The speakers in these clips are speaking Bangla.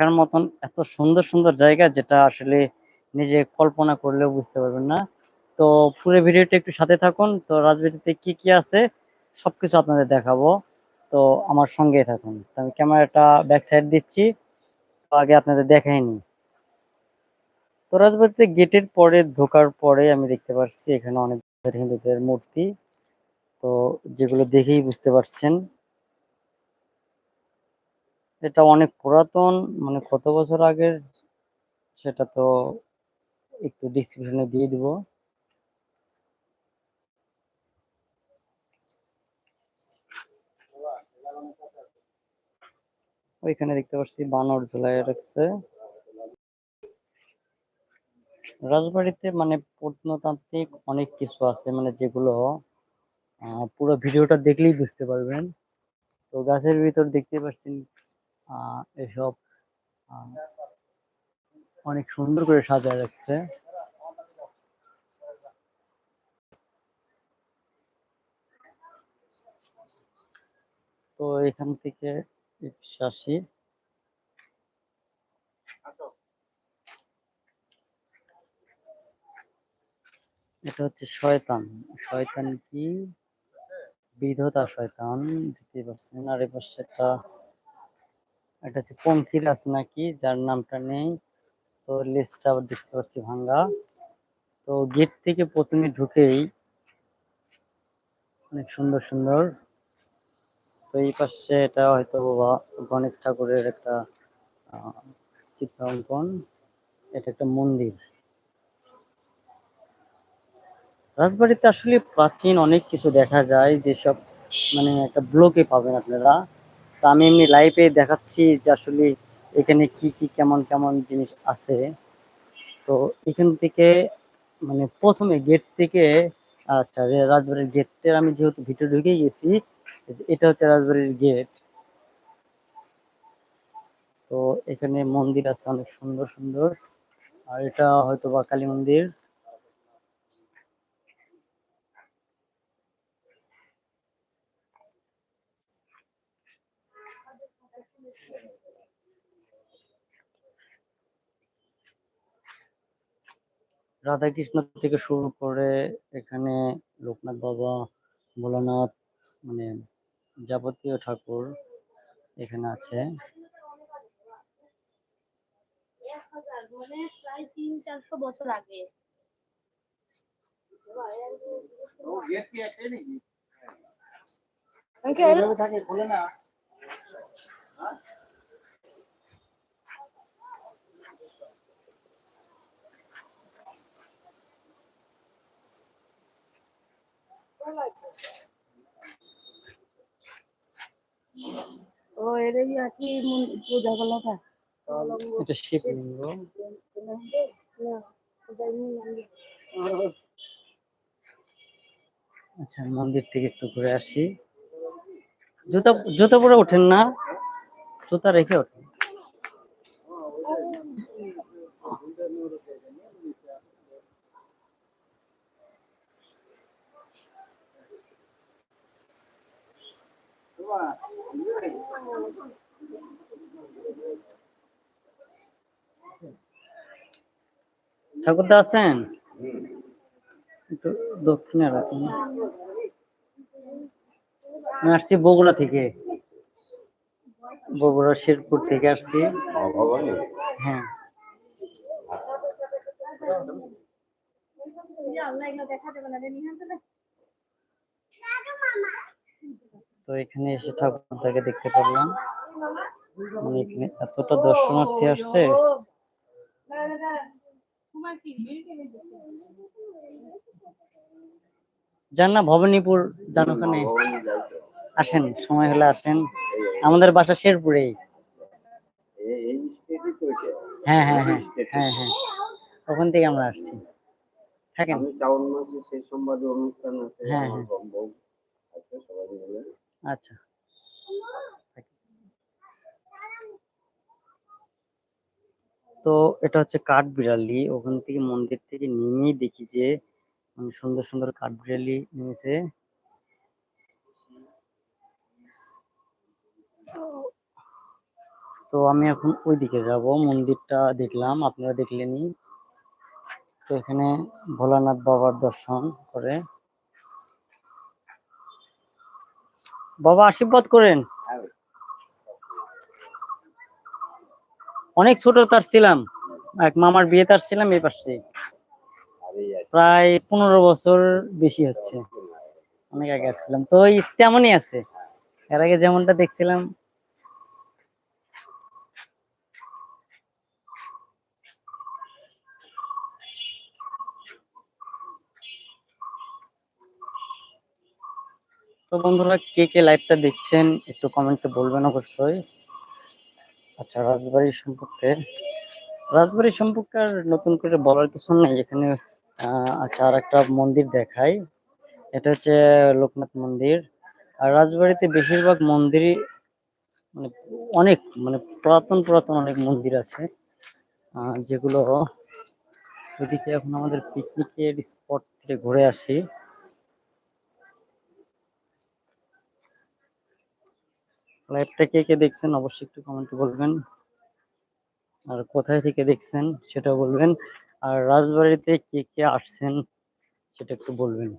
দেখার মতন এত সুন্দর সুন্দর জায়গা যেটা আসলে নিজে কল্পনা করলেও বুঝতে পারবেন না। তো পুরো ভিডিওটা একটু সাথে থাকুন। তো রাজবাড়িতে কি কি আছে সবকিছু আপনাদের দেখাবো। তো আমার সঙ্গেই থাকুন। তো আমি ক্যামেরাটা ব্যাক সাইড দিচ্ছি। তো আগে আপনাদের দেখাইনি তো রাজবাড়িতে গেটের পরে ঢোকার পরে আমি দেখতে পাচ্ছি এখানে অনেক হিন্দুদের মূর্তি। তো যেগুলো দেখেই বুঝতে পারছেন এটা অনেক পুরাতন মানে কত বছর আগের, সেটা তো একটু ডিসক্রিপশনে দিয়ে দিব। ওইখানে দেখতে পাচ্ছি বানর ঝুলাই রাখছে। রাজবাড়িতে মানে প্রত্নতান্ত্রিক অনেক কিছু আছে মানে যেগুলো পুরো ভিডিওটা দেখলেই বুঝতে পারবেন। তো গাছের ভিতর দেখতে পাচ্ছেন এসব অনেক সুন্দর করে সাজায় রাখছে। তো এখান থেকে আসি। এটা হচ্ছে শয়তান। শয়তান কি? বিধতা শয়তান দেখতে পাচ্ছেন। আর এই পাশে একটা এটা হচ্ছে পঙ্খির আছে নাকি? যার নামটা নেই। তো লিস্টটা আবার দেখতে পাচ্ছি ভাঙ্গা। তো গেট থেকে প্রথমে ঢুকেই অনেক সুন্দর সুন্দর। তো এই পাশে এটা হয়তো বাবা গণেশ ঠাকুরের একটা চিত্রাঙ্কন। এটা একটা মন্দির। রাজবাড়িতে আসলে প্রাচীন অনেক কিছু দেখা যায়, যেসব মানে একটা ব্লকে পাবেন আপনারা। তো আমি এমনি লাইভে দেখাচ্ছি যে আসলে এখানে কি কি, কেমন কেমন জিনিস আছে। তো এখান থেকে মানে প্রথমে গেট থেকে আচ্ছা রাজবাড়ির গেটের আমি যেহেতু ভিতরে ঢুকে গেছি, এটা হচ্ছে রাজবাড়ির গেট তো এখানে মন্দির আছে অনেক সুন্দর সুন্দর। আর এটা হয়তো বা কালী মন্দির। রাধাকৃষ্ণ থেকে শুরু করে এখানে লোকনাথ বাবা ভোলানাথ মানে যাবতীয় ঠাকুর এখানে আছে। এক হাজার প্রায় তিন চারশো বছর আগে ও এটাই কি মন- পূজা এটা আচ্ছা মন্দির থেকে একটু ঘুরে আসি। জুতা জুতা পরে ওঠেন না? জুতা রেখে ওঠেন ঠাকুরদা আছেন? একটু দক্ষিণে রাখুন। আসছি বগুড়া থেকে। বগুড়া শেরপুর থেকে আসছি। হ্যাঁ। তো এখানে এসে ঠাকুরদাকে দেখতে পারলাম। মানে এখানে এতটা দর্শনার্থী আসছে। তোমার কি যান না ভবানীপুর যান ওখানে। আসেন সময় হলে আসেন। আমাদের বাসা শেরপুরেই। হ্যাঁ হ্যাঁ হ্যাঁ হ্যাঁ হ্যাঁ। ওখান থেকে আমরা আসছি। থাকেন? হ্যাঁ, হ্যাঁ। সবাই আচ্ছা। তো এটা হচ্ছে কাঠ বিড়ালি ওখান থেকে মন্দির থেকে নেমেই দেখি যে মানে সুন্দর সুন্দর কাঠ বিড়ালি নেমেছে তো আমি এখন ওইদিকে যাব, মন্দিরটা দেখলাম, আপনারা দেখলেনই। তো এখানে ভোলানাথ বাবার দর্শন করে। বাবা, আশীর্বাদ করেন। অনেক ছোট তার ছিলাম, এক মামার বিয়ে তার ছিলাম এই পাশে প্রায় পনেরো বছর বেশি হচ্ছে। অনেক আগে আসছিলাম। তো ওই তেমনই আছে। এর আগে যেমনটা দেখছিলাম। তো বন্ধুরা, কে কে লাইভটা দেখছেন, একটু কমেন্টে বলবেন অবশ্যই। আচ্ছা রাজবাড়ি সম্পর্কে। রাজবাড়ি সম্পর্কে আর নতুন করে বলার কিছু নেই। এখানে আচ্ছা আর একটা মন্দির দেখাই। এটা হচ্ছে লোকনাথ মন্দির। আর রাজবাড়িতে বেশিরভাগ মন্দিরই মানে অনেক মানে পুরাতন পুরাতন অনেক মন্দির আছে। যেগুলো ওদিকে এখন আমাদের পিকনিকের স্পট থেকে ঘুরে আসি। লাইভটা কে কে দেখছেন অবশ্যই একটু কমেন্টে বলবেন। আর কোথায় থেকে দেখছেন সেটা বলবেন। আর রাজবাড়িতে কে কে আসছেন সেটা একটু বলবেন।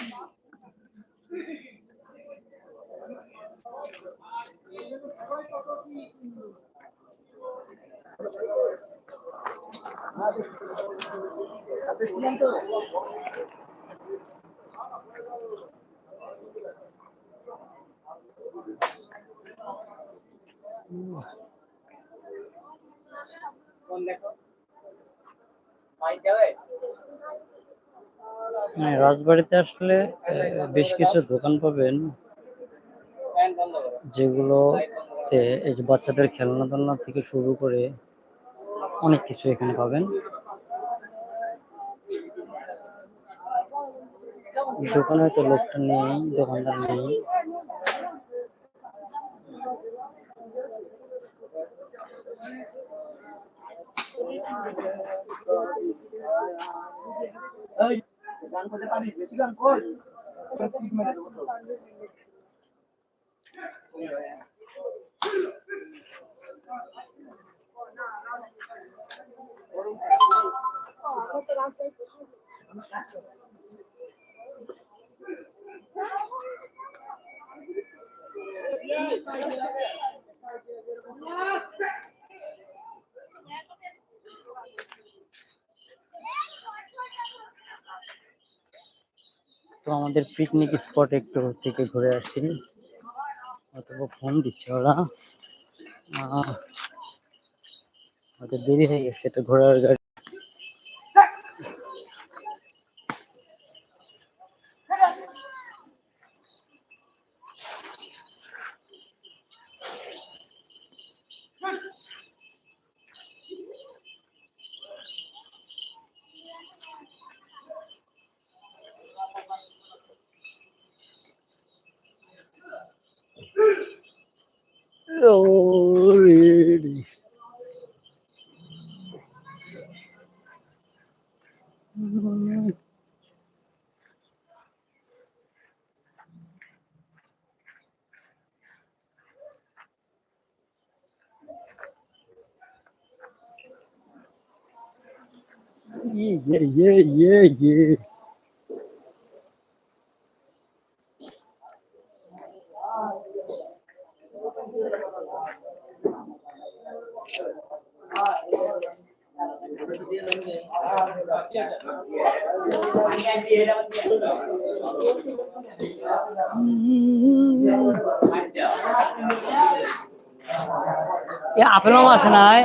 হ্যাঁ, রাজবাড়িতে আসলে বেশ কিছু দোকান পাবেন যেগুলোতে এই যে বাচ্চাদের খেলনা টেলনা থেকে শুরু করে অনেক কিছু এখানে পাবেন। দোকানে তো লোকটা নেই, দোকানদার নেই। তো আমাদের পিকনিক স্পট একটু থেকে ঘুরে আসি। অথবা ফোন দিচ্ছে ওরা। আহ, ওদের দেরি হয়ে গেছে এটা ঘোড়ার গাড়ি। Already. Yeah, yeah, yeah, yeah, yeah. Apple মাছ নাই